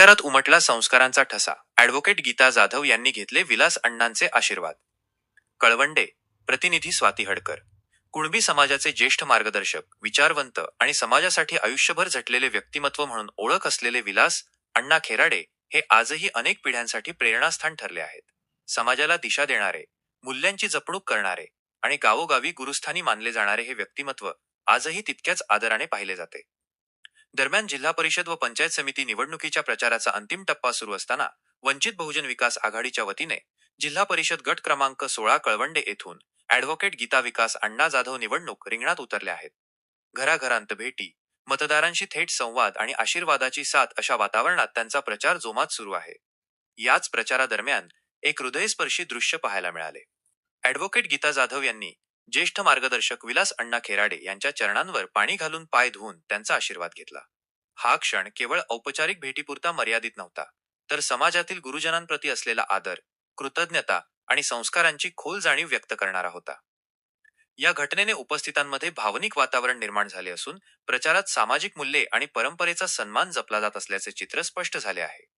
प्रचारात उमटला संस्कारांचा ठसा. ऍडव्होकेट गीता जाधव यांनी घेतले विलास अण्णांचे आशीर्वाद. कळवंडे प्रतिनिधी स्वाती हडकर. कुणबी समाजाचे ज्येष्ठ मार्गदर्शक विचारवंत आणि समाजासाठी आयुष्यभर झटलेले व्यक्तिमत्व म्हणून ओळख असलेले विलास अण्णा खेराडे हे आजही अनेक पिढ्यांसाठी प्रेरणास्थान ठरले आहेत. समाजाला दिशा देणारे मूल्यांची जपणूक करणारे आणि गावोगावी गुरुस्थानी मानले जाणारे हे व्यक्तिमत्व आजही तितक्याच आदराने पाहिले जाते. दरम्यान जिल्हा परिषद व पंचायत समिती निवडणुकीच्या प्रचाराचा अंतिम टप्पा सुरू असताना वंचित बहुजन विकास आघाडीच्या वतीने जिल्हा परिषद गट क्रमांक सोळा कळवंडे येथून अॅडव्होकेट गीता विकास अण्णा जाधव निवडणूक रिंगणात उतरल्या आहेत. घराघरांत भेटी मतदारांशी थेट संवाद आणि आशीर्वादाची साथ अशा वातावरणात त्यांचा प्रचार जोमात सुरू आहे. याच प्रचारादरम्यान एक हृदयस्पर्शी दृश्य पाहायला मिळाले. अॅडव्होकेट गीता जाधव यांनी ज्येष्ठ मार्गदर्शक विलास अण्णा खेराडे यांच्या चरणांवर पाणी घालून पाय धुवून त्यांचा आशीर्वाद घेतला. हा क्षण केवळ औपचारिक भेटीपुरता मर्यादित नव्हता तर समाजातील गुरुजनांप्रती असलेला आदर कृतज्ञता आणि संस्कारांची खोल जाणीव व्यक्त करणारा होता. या घटनेने उपस्थितांमध्ये भावनिक वातावरण निर्माण झाले असून प्रचारात सामाजिक मूल्ये आणि परंपरेचा सन्मान जपला जात असल्याचे चित्र स्पष्ट झाले आहे.